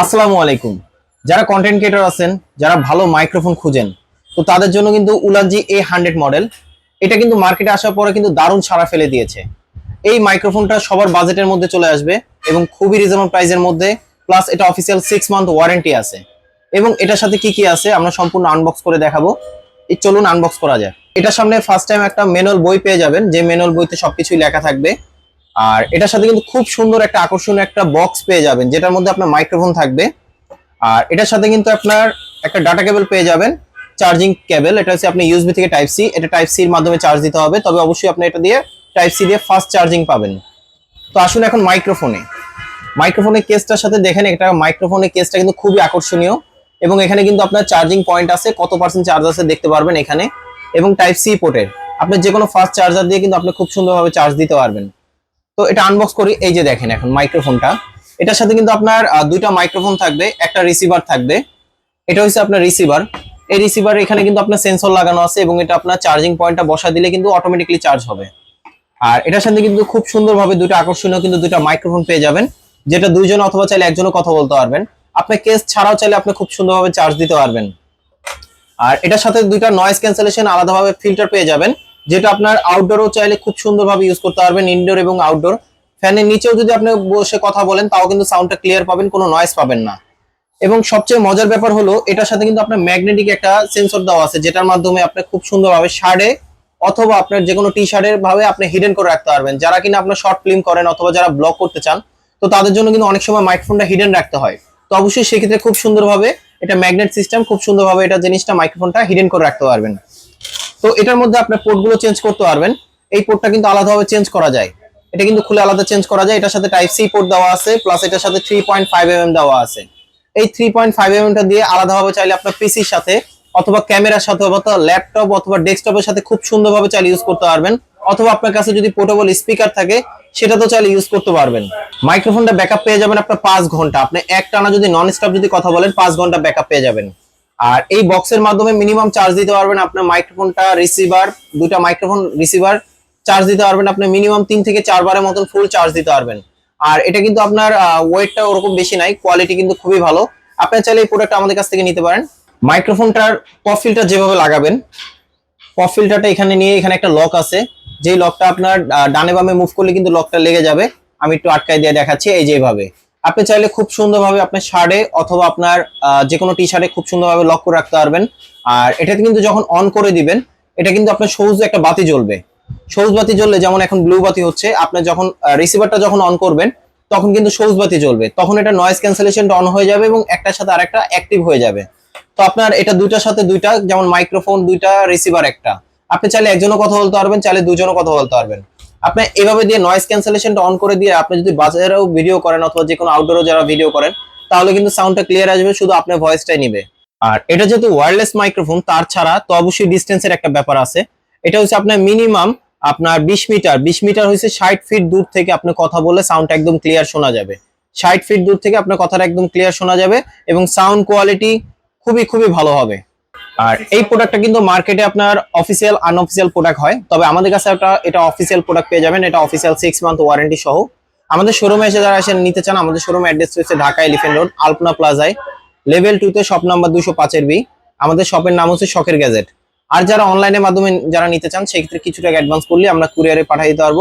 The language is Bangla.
আসসালামু আলাইকুম। যারা কন্টেন্ট ক্রিয়েটর আছেন, যারা ভালো মাইক্রোফোন খুঁজেন, তো তাদের জন্য কিন্তু উলানজি এ হান্ড্রেড মডেল এটা কিন্তু মার্কেটে আসার পরে কিন্তু দারুণ সাড়া ফেলে দিয়েছে। এই মাইক্রোফোনটা সবার বাজেটের মধ্যে চলে আসবে এবং খুবই রিজনেবল প্রাইসের মধ্যে প্লাস এটা অফিসিয়াল সিক্স মান্থ ওয়ারেন্টি আছে। এবং এটার সাথে কি কি আছে, আমরা সম্পূর্ণ আনবক্স করে দেখাবো। এই চলুন আনবক্স করা যায় এটার সামনে ফার্স্ট টাইম একটা ম্যানুয়াল বই পেয়ে যাবেন, যে ম্যানুয়াল বইতে সবকিছুই লেখা থাকবে। আর এটার সাথে কিন্তু খুব সুন্দর একটা আকর্ষণীয় একটা বক্স পেয়ে যাবেন, যেটার মধ্যে আপনার মাইক্রোফোন থাকবে। আর এটার সাথে কিন্তু আপনার একটা ডাটা কেবল পেয়ে যাবেন চার্জিং কেবল এটা হচ্ছে আপনি ইউএসবি থেকে টাইপ সি এটা টাইপ সির মাধ্যমে চার্জ দিতে হবে, তবে অবশ্যই আপনি এটা দিয়ে টাইপ সি দিয়ে ফাস্ট চার্জিং পাবেন। তো আসুন এখন মাইক্রোফোনে মাইক্রোফোনের কেসটার সাথে দেখেন, এটা মাইক্রোফোনের কেসটা কিন্তু খুবই আকর্ষণীয় এবং এখানে কিন্তু আপনার চার্জিং পয়েন্ট আছে, কত পার্সেন্ট চার্জ আছে দেখতে পারবেন এখানে এবং টাইপ সি পোর্টের আপনি যে কোনো ফাস্ট চার্জার দিয়ে কিন্তু আপনি খুব সুন্দরভাবে চার্জ দিতে পারবেন। তো এটা আনবক্স করি। এই যে দেখেন এখন মাইক্রোফোনটা এটার সাথে কিন্তু আপনার দুইটা মাইক্রোফোন থাকবে, একটা রিসিভার থাকবে। এটা হচ্ছে আপনার রিসিভার এই রিসিভার এখানে কিন্তু আপনার সেন্সর লাগানো আছে এবং এটা আপনার চার্জিং পয়েন্টটা বসা দিলে কিন্তু অটোমেটিকলি চার্জ হবে। আর এটার সাথে কিন্তু খুব সুন্দরভাবে দুটো আকর্ষণীয় কিন্তু দুটো মাইক্রোফোন পেয়ে যাবেন, যেটা দুইজন অথবা চাইলে একজনও কথা বলতে পারবেন। আপনি কেস ছাড়াও চাইলে আপনি খুব সুন্দরভাবে চার্জ দিতে পারবেন। আর এটার সাথে দুইটা নয়েজ ক্যান্সেলেশন আলাদাভাবে ফিল্টার পেয়ে যাবেন। যেটা আপনার আউটডোরও চাইলে খুব সুন্দরভাবে ইউজ করতে পারবেন ইনডোর এবং আউটডোর ফ্যানের নিচেও যদি আপনি বসে কথা বলেন, তাও কিন্তু সাউন্ডটা ক্লিয়ার পাবেন, কোনো নয়েজ পাবেন না। এবং সবচেয়ে মজার ব্যাপার হলো, এটার সাথে কিন্তু আপনার ম্যাগনেটিক একটা সেন্সর দেওয়া আছে, যেটার মাধ্যমে আপনি খুব সুন্দরভাবে শার্টে অথবা আপনার যে কোনো টি শার্টের ভাবে আপনি হিডেন করে রাখতে পারবেন। যারা কিনা আপনার শর্ট ফিল্ম করেন অথবা যারা ব্লগ করতে চান, তো তাদের জন্য কিন্তু অনেক সময় মাইক্রোফোনটা হিডেন রাখতে হয়। তো অবশ্যই সেক্ষেত্রে খুব সুন্দরভাবে এটা ম্যাগনেট সিস্টেম খুব সুন্দরভাবে এটা জিনিসটা মাইক্রোফোনটা হিডেন করে রাখতে পারবেন। তো এটার মধ্যে আপনার পোর্টগুলো চেঞ্জ করতে পারবেন। এই পোর্টটা কিন্তু আলাদাভাবে চেঞ্জ করা যায়। এটা কিন্তু খুলে আলাদা চেঞ্জ করা যায়। এটার সাথে টাইপ সি পোর্ট দেওয়া আছে প্লাস এটার সাথে থ্রি পয়েন্ট ফাইভ দেওয়া আছে। এই থ্রি পয়েন্ট ফাইভ এম টা দিয়ে আলাদাভাবে চাইলে আপনার পিসির সাথে অথবা ক্যামেরার সাথে, অথবা ল্যাপটপ অথবা ডেস্কটপের সাথে খুব সুন্দরভাবে চাইলে ইউজ করতে পারবেন। অথবা আপনার কাছে যদি পোর্টেবল স্পিকার থাকে, সেটা তো চাইলে ইউজ করতে পারবেন। মাইক্রোফোনটা ব্যাকআপ পেয়ে যাবেন আপনার পাঁচ ঘণ্টা। আপনি এক টানা যদি নন স্টপ যদি কথা বলেন, পাঁচ ঘণ্টা ব্যাকআপ পেয়ে যাবেন। আর এই বক্সের মাধ্যমে মিনিমাম চার্জ দিতে পারবেন আপনার মাইক্রোফোনটা রিসিভার দুটা মাইক্রোফোন রিসিভার চার্জ দিতে পারবেন। আপনি মিনিমাম তিন থেকে চারবারের মতন ফুল চার্জ দিতে পারবেন। আর এটা কিন্তু আপনার ওয়েটটা ওরকম বেশি নাই কোয়ালিটি কিন্তু খুবই ভালো। আপনি চাইলে এই প্রোডাক্ট আমাদের কাছ থেকে নিতে পারেন। মাইক্রোফোনটার পপ ফিল্টার যেভাবে লাগাবেন পপ ফিল্টারটা এখানে নিয়ে এখানে একটা লক আছে। যেই লকটা আপনার ডানে বামে মুভ করলে কিন্তু লকটা লেগে যাবে। আমি একটু আটকায় দিয়ে দেখাচ্ছি, এই যেভাবে আপনি চাইলে খুব সুন্দরভাবে আপনার শার্টে অথবা আপনার যে কোনো টি শার্টে খুব সুন্দরভাবে লক করে রাখতে পারবেন। আর এটাতে কিন্তু যখন অন করে দিবেন, এটা কিন্তু আপনার সবুজ একটা বাতি জ্বলবে। সবুজ বাতি জ্বললে যেমন এখন ব্লু বাতি হচ্ছে আপনার যখন রিসিভারটা যখন অন করবেন, তখন কিন্তু সবুজ বাতি জ্বলবে। তখন এটা নয়েজ ক্যান্সেলেশনটা অন হয়ে যাবে এবং একটার সাথে আরেকটা অ্যাক্টিভ হয়ে যাবে। তো আপনার এটা দুইটার সাথে দুইটা, যেমন মাইক্রোফোন দুইটা রিসিভার একটা। আপনি চাইলে একজনও কথা বলতে পারবেন, চাইলে দুজনও কথা বলতে পারবেন। আপনি এভাবে দিয়ে নয়েজ ক্যান্সেলেশনটা অন করে দিয়ে আপনি যদি বাজারেও ভিডিও করেন অথবা যে কোনো আউটডোরও যারা ভিডিও করেন, তাহলে কিন্তু সাউন্ডটা ক্লিয়ার আসবে, শুধু আপনার ভয়েসটাই নিবে। আর এটা যেহেতু ওয়্যারলেস মাইক্রোফোন তার ছাড়া তো অবশ্যই ডিস্টেন্সের একটা ব্যাপার আছে। এটা হচ্ছে আপনার মিনিমাম আপনার বিশ মিটার বিশ মিটার হচ্ছে ষাট ফিট দূর থেকে আপনি কথা বলে সাউন্ডটা একদম ক্লিয়ার শোনা যাবে। ষাট ফিট দূর থেকে আপনার কথাটা একদম ক্লিয়ার শোনা যাবে এবং সাউন্ড কোয়ালিটি খুবই খুবই ভালো হবে। আর এই প্রোডাক্টটা কিন্তু মার্কেটে আপনার অফিসিয়াল আনঅফিসিয়াল প্রোডাক্ট হয়। তবে আমাদের কাছে একটা এটা অফিসিয়াল প্রোডাক্ট পেয়ে যাবেন। এটা অফিসিয়াল সিক্স মান্থ ওয়ারেন্টি সহ। আমাদের শোরুমে এসে যারা এসে নিতে চান আমাদের শোরুম অ্যাড্রেস হচ্ছে ঢাকা এলিফেন্ট রোড আলপনা প্লাজায় লেভেল টু তে শপ নাম্বার দুশো পাঁচের বি আমাদের শপের নাম হচ্ছে শখের গ্যাজেট আর যারা অনলাইনের মাধ্যমে যারা নিতে চান সেক্ষেত্রে কিছু টাকা অ্যাডভান্স করলে আমরা কুরিয়ারে পাঠিয়ে দিতে পারব।